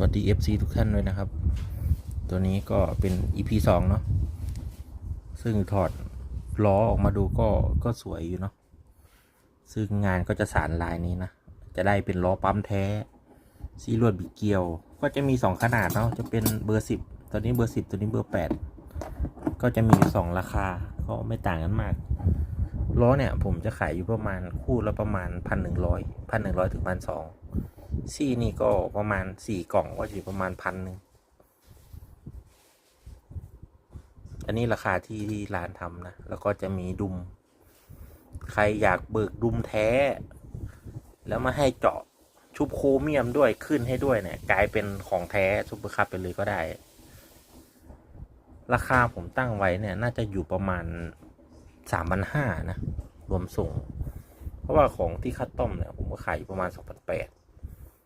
วัสดี FC ทุกท่านด้วยนะครับ ตัวนี้ก็เป็น EP สองเนาะซึ่งถอดล้อออกมาดูก็ก็สวยอยู่เนาะซึ่งงานก็จะสารลายนี้นะ จะได้เป็นล้อปั๊มแท้ซีลวดบิเกลียว ก็จะมีสองขนาดเนาะจะเป็นเบอร์สิบตัวนี้เบอร์สิบตัวนี้เบอร์แปดก็จะมีอยู่สองราคาก็ไม่ต่างกันมากล้อเนี่ยผมจะขายอยู่ประมาณคู่ละประมาณพันหนึ่งร้อยพันหนึ่งร้อยถึงพันสอง ซี่นี่ก็ประมาณสี่กล่องก็จะอยู่ประมาณพันหนึ่งอันนี้ราคาที่ที่ร้านทำนะ แล้วก็จะมีดุม ใครอยากเบิกดุมแท้ แล้วมาให้เจาะชุบโครเมียมด้วยขึ้นให้ด้วยเนี่ย กลายเป็นของแท้ซุปเปอร์คัพไปเลยก็ได้ ราคาผมตั้งไว้เนี่ย น่าจะอยู่ประมาณสามพันห้านะ รวมส่ง เพราะว่าของที่คัดต้อมเนี่ย ผมก็ขายอยู่ประมาณสองพันแปด